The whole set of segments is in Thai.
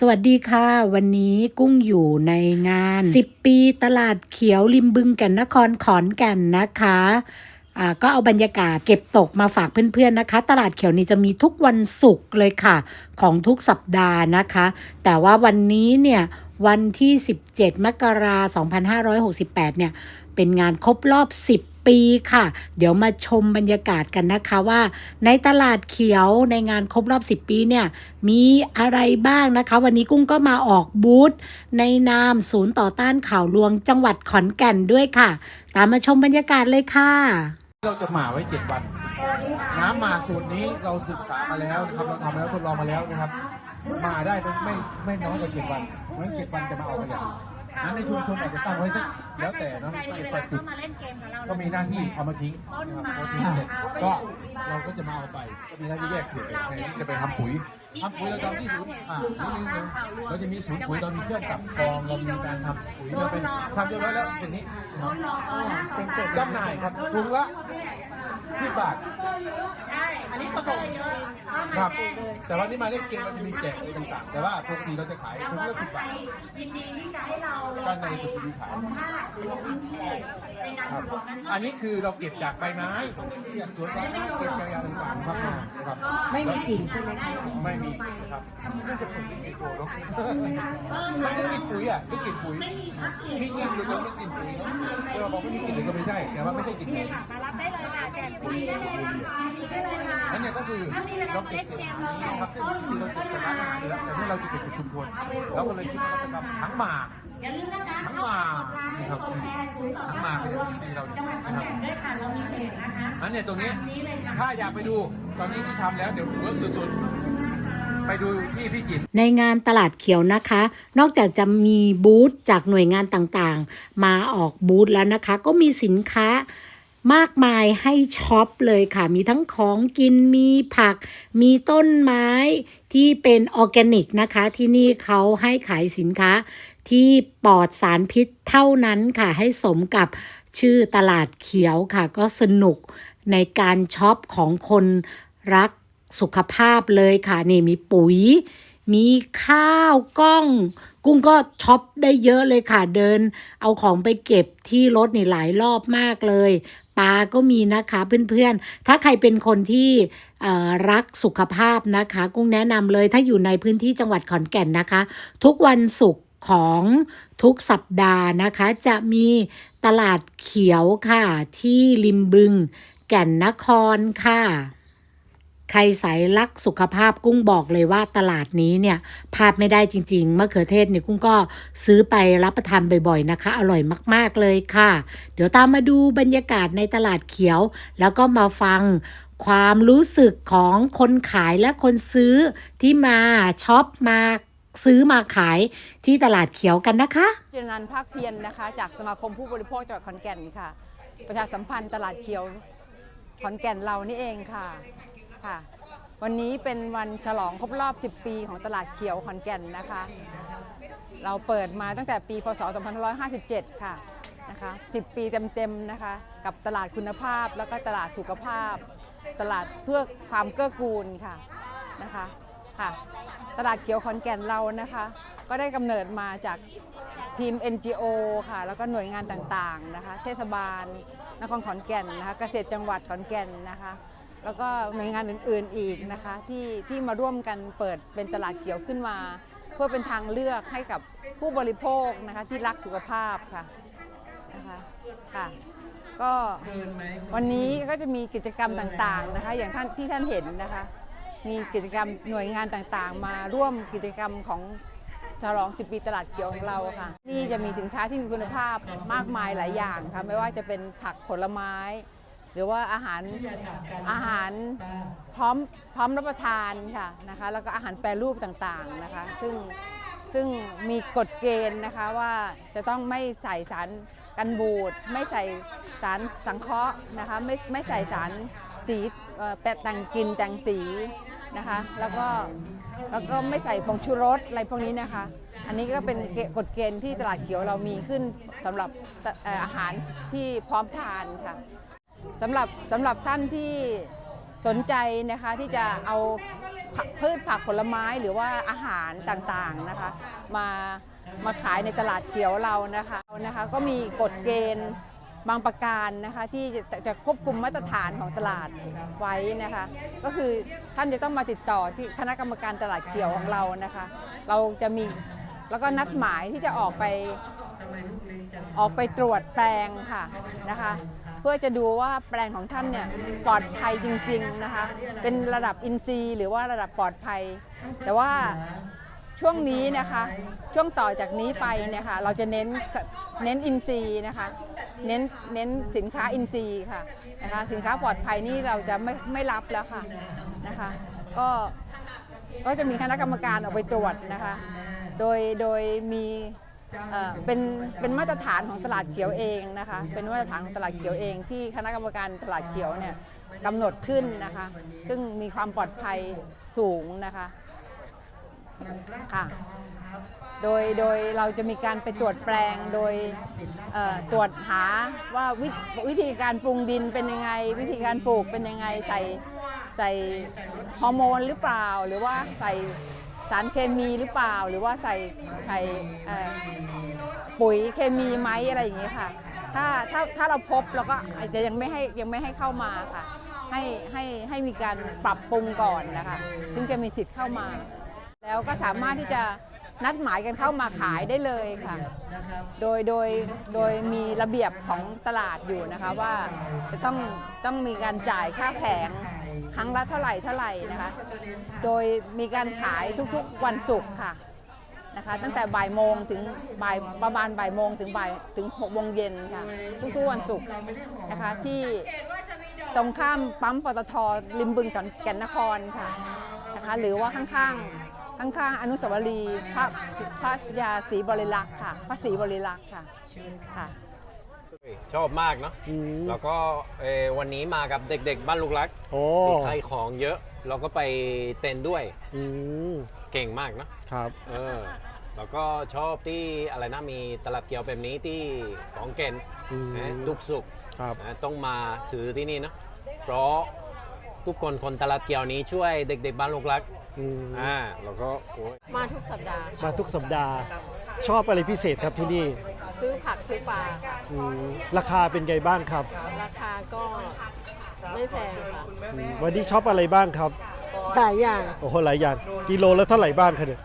สวัสดีค่ะ วันนี้กุ้งอยู่ในงาน 10 ปีตลาดเขียวริมบึงแก่นนครขอนแก่นนะคะก็เอาบรรยากาศเก็บตกมาฝากเพื่อนๆนะคะ ตลาดเขียวนี้จะมีทุกวันศุกร์เลยค่ะ ของทุกสัปดาห์นะคะ แต่ว่าวันนี้เนี่ยวันที่ 17 มกราคม 2568 เนี่ย เป็นงานครบรอบ 10 ปีค่ะ เดี๋ยวมาชมบรรยากาศกันนะคะว่า ในตลาดเขียวในงานครบรอบ 10 ปีเนี่ยมีอะไรบ้างนะคะ วันนี้กุ้งก็มาออกบูธในนามศูนย์ต่อต้านข่าวลวงจังหวัดขอนแก่นด้วยค่ะ ตามมาชมบรรยากาศเลยค่ะ เราจะหมาไว้เจ็ดวัน น้ำหมาสูตรนี้เราศึกษามาแล้วนะครับเราทำมาแล้วทดลองมาแล้วนะครับหมาได้ไม่ไม่น้อยกว่าเจ็ดวันเพราะฉะนั้นเจ็ดวันจะมาเอาขยะ นั้นในชุมชนอาจจะตั้งไว้สักแล้วแต่เนาะเจ็ดแปดจุดก็มีหน้าที่เอามาทิ้งนะครับพอทิ้งเสร็จก็เราก็จะมาเอาไป ก็มีหน้าที่แยกเศษไปแทนที่จะไปทำปุ๋ยทำปุ๋ยเราทำที่ศูนย์อ่านิดนึงนะเราจะมีศูนย์ปุ๋ยเรามีเครื่องกลับกรองเรามีการทำปุ๋ยเราเป็นทำเรียบร้อยแล้วเป็นนี้นะครับเป็นเศษจำหน่ายครับถุงละสิบบาทอันนี้ผสมครับแต่ว่านี่มาเล่นเกมเราจะมีแจกอะไรต่างๆ แต่ว่าปกติเราจะขายถุงละสิบบาทยินดีที่จะให้เราด้านในสุดมีขายสัมภาษณ์หรือลงพื้นที่ในการครับทดลองนั้นอันนี้คือเราเก็บจากใบไม้จากสวนยางเก็บจากยางต่างๆครับมานะครับไม่มีกลิ่นใช่ไหมคะไม่มีนะครับน่าจะเป็นกลิ่นโกเนาะมันก็กลิ่นปุ๋ยอะก็กลิ่นปุ๋ยไม่มีพักเขียนมีกลิ่นหรือไม่กลิ่นปุ๋ยเนาะเราบอกว่ามีกลิ่นหรือก็ไม่ใช่แต่ว่าไม่ใช่กลิ่นปุ๋ยมารับได้เลยค่ะแจกฟรีได้เลยนะคะฟรีได้เลยค่ะนั่นเนี่ยก็คือเราเก็บเศษอาหารนี้ครับซึ่งจริงๆเราเก็บจากร้านอาหารอยู่แล้วแต่ที่เราจะเก็บจากชุมชนเราก็เลยคิดว่าจะทำทั้งหมากอย่าลืมนะคะทั้งเข้าหไปมากกดไลค์กดแชร์ศูนย์ต่อทั้งหต้ามานกข่าวเป็นลวงซีเราจังหวัดขอนแก่นด้วยค่ะเรามีเพจนะคะอันเนี้ยตรงนี้นี้เลยค่ะถ้าอยากไปดูตอนนี้ที่ทำแล้วเดี๋ยวเวิร์กสุดๆ ไปดูที่พี่จิตรในงานตลาดเขียวนะคะ นอกจากจะมีบูธจากหน่วยงานต่างๆ มาออกบูธแล้วนะคะ ก็มีสินค้ามากมายให้ช็อปเลยค่ะ มีทั้งของกินมีผัก มีต้นไม้ที่เป็นออร์แกนิกนะคะ ที่นี่เขาให้ขายสินค้าที่ปลอดสารพิษเท่านั้นค่ะ ให้สมกับชื่อตลาดเขียวค่ะ ก็สนุกในการช็อปของคนรัก สุขภาพเลยค่ะนี่มีปุ๋ย มีข้าวกล้อง กุ้งก็ช็อปได้เยอะเลยค่ะเดิน เอาของไปเก็บที่รถนี่หลายรอบมากเลยปลาก็มีนะคะเพื่อนๆ ถ้าใครเป็นคนที่รักสุขภาพนะคะ กุ้งแนะนำเลยถ้าอยู่ในพื้นที่จังหวัดขอนแก่นนะคะ ทุกวันศุกร์ของทุกสัปดาห์นะคะ จะมีตลาดเขียวค่ะที่ริมบึง แก่นนครค่ะ ใครสายรักสุขภาพกุ้งบอกเลยว่าตลาดนี้เนี่ยพลาดไม่ได้จริงๆมะเขือเทศเนี่ยกุ้งก็ซื้อไปรับประทานบ่อยๆนะคะ อร่อยมากๆเลยค่ะ เดี๋ยวตามมาดูบรรยากาศในตลาดเขียว แล้วก็มาฟังความรู้สึกของคนขายและคนซื้อที่มาช็อปมาซื้อมาขายที่ตลาดเขียวกันนะคะเจรนันภาคเพียรนะคะ จากสมาคมผู้บริโภคจังหวัดขอนแก่นค่ะ ประชาสัมพันธ์ตลาดเขียวขอนแก่นเรานี่เองค่ะ ค่ะ วันนี้เป็นวันฉลองครบรอบ 10 ปีของตลาดเขียวขอนแก่นนะคะ เราเปิดมาตั้งแต่ปี พศ 2557 ค่ะนะคะ 10 ปีเต็มๆนะคะ กับตลาดคุณภาพแล้วก็ตลาดสุขภาพ ตลาดเพื่อความเกื้อกูลค่ะนะคะค่ะ ตลาดเขียวขอนแก่นเรานะคะ ก็ได้กำเนิดมาจากทีม NGO ค่ะ แล้วก็หน่วยงานต่างๆนะคะ เทศบาลนครขอนแก่นนะคะ เกษตรจังหวัดขอนแก่นนะคะ แล้วก็หน่วยงานอื่นๆอีกนะคะที่ที่มาร่วมกันเปิดเป็นตลาดเขียวขึ้นมา เพื่อเป็นทางเลือกให้กับผู้บริโภคนะคะที่รักสุขภาพค่ะนะคะค่ะก็วันนี้ก็จะมีกิจกรรมต่างๆนะคะ อย่างท่านที่ท่านเห็นนะคะ มีกิจกรรมหน่วยงานต่างๆ มาร่วมกิจกรรมของฉลอง10ปีตลาดเขียวของเราค่ะนี่จะมีสินค้าที่มีคุณภาพมากมายหลายอย่างค่ะไม่ว่าจะเป็นผักผลไม้ รือว่าอาหารอาหารพร้อมพร้อมรับประทานค่ะนะคะ แล้วก็อาหารแปรรูปต่างๆนะคะ ซึ่งซึ่งมีกฎเกณฑ์นะคะว่าจะต้องไม่ใส่สารกันบูดไม่ใส่สารสังเคราะห์นะคะไม่ไม่ใส่สารสีเอ่อแปะแต่งกลิ่นแต่งสีนะคะ แล้วก็แล้วก็ไม่ใส่ผงชูรสอะไรพวกนี้นะคะ อันนี้ก็เป็นเกกฎเกณฑ์ที่ตลาดเขียวเรามีขึ้นสำหรับเอ่ออาหารที่พร้อมทานค่ะ สำหรับสำหรับท่านที่สนใจนะคะที่จะเอาพืชผักผลไม้หรือว่าอาหารต่างๆนะคะมามาขายในตลาดเขียวเรานะคะนะคะ ก็มีกฎเกณฑ์บางประการนะคะที่จะจะควบคุมมาตรฐานของตลาดไว้นะคะ ก็คือท่านจะต้องมาติดต่อที่คณะกรรมการตลาดเขียวของเรานะคะ เราจะมีแล้วก็นัดหมายที่จะออกไปออกไปตรวจแปลงค่ะนะคะ เพื่อจะดูว่าแปลงของท่านเนี่ยปลอดภัยจริง ๆนะคะ เป็นระดับอินทรีย์หรือว่าระดับปลอดภัย แต่ว่าช่วงนี้นะคะช่วงต่อจากนี้ไปเนี่ยค่ะเราจะเน้นเน้นอินทรีย์นะคะเน้นเน้นสินค้าอินทรีย์ค่ะนะคะสินค้าปลอดภัยนี่เราจะไม่ไม่รับแล้วค่ะนะคะก็ก็จะมีคณะกรรมการออกไปตรวจนะคะ โดยโดยมี เป็นเป็นมาตรฐานของตลาดเขียวเองนะคะ เป็นมาตรฐานของตลาดเขียวเอง ที่คณะกรรมการตลาดเขียวเนี่ยกำหนดขึ้นนะคะ ซึ่งมีความปลอดภัยสูงนะคะค่ะโดยโดยเราจะมีการไปตรวจแปลงโดยตรวจหาว่าววิธีการปรุงดินเป็นยังไง วิธีการปลูกเป็นยังไงใส่ใส่ฮอร์โมนหรือเปล่า หรือว่าใส่ สารเคมีหรือเปล่า หรือว่าใส่ใส่ปุ๋ยเคมีไหมอะไรอย่างเงี้ยค่ะ ถ้าถ้าถ้าเราพบเราก็อาจจะยังไม่ให้ยังไม่ให้เข้ามาค่ะ ให้ให้ให้มีการปรับปรุงก่อนนะคะถึงจะมีสิทธิ์เข้ามา แล้วก็สามารถที่จะนัดหมายกันเข้ามาขายได้เลยค่ะ โดยโดยโดยมีระเบียบของตลาดอยู่นะคะว่าจะต้องต้องมีการจ่ายค่าแผง ครั้งละเท่าไหร่เท่าไหร่นะคะ โดยมีการขายทุกๆวันศุกร์ค่ะนะคะ ตั้งแต่บ่ายโมงถึงบ่ายประมาณบ่ายโมงถึงบ่ายถึงหกโมงเย็นค่ะ ทุกๆวันศุกร์นะคะที่ตรงข้ามปั๊มปตทริมบึงจันแก่นนครค่ะนะคะหรือว่าข้างๆข้างๆอนุสาวรีย์พระพระยาศรีบริลักษ์ค่ะ พระศรีบริลักษ์ค่ะค่ะ ชอบมากเนาะอืม แล้วก็เอ่อวันนี้มากับเด็กๆ บ้านลูกรักโอ้ที่ขายของเยอะ เราก็ไปเต้นด้วยอืมเก่งมากเนาะครับ เออแล้วก็ชอบที่อะไรนะมีตลาดเกียวแบบนี้ที่ของเก่นอืม นะทุกสุกร์ครับ นะต้องมาซื้อที่นี่เนาะเพราะทุกคนคนตลาดเกียวนี้ช่วยเด็ก ๆ บ้านลูกรักอืม อ่าแล้วก็โอ้ย มาทุกสัปดาห์ มาทุกสัปดาห์ ชอบอะไรพิเศษครับที่นี่ ซื้อผักซื้อปลาอืมราคาเป็นไงบ้างครับราคาก็ไม่แพงค่ะอืมวันนี้ชอบอะไรบ้างครับ หลายอย่างโอ้โหหลายอย่างกิโลแล้วเท่าไหร่บ้างครับเนี่ย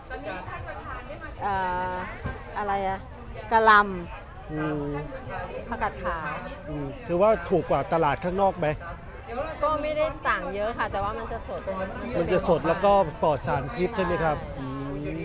เอ่ออะไรอะกะหลอืมำผักกาดขาวอืมถือว่าถูกกว่าตลาดข้างนอกไหมก็ไม่ได้ต่างเยอะค่ะ แต่ว่ามันจะสดมันจะสดแล้วก็ปลอดสารพิษใช่ไหมครับอืม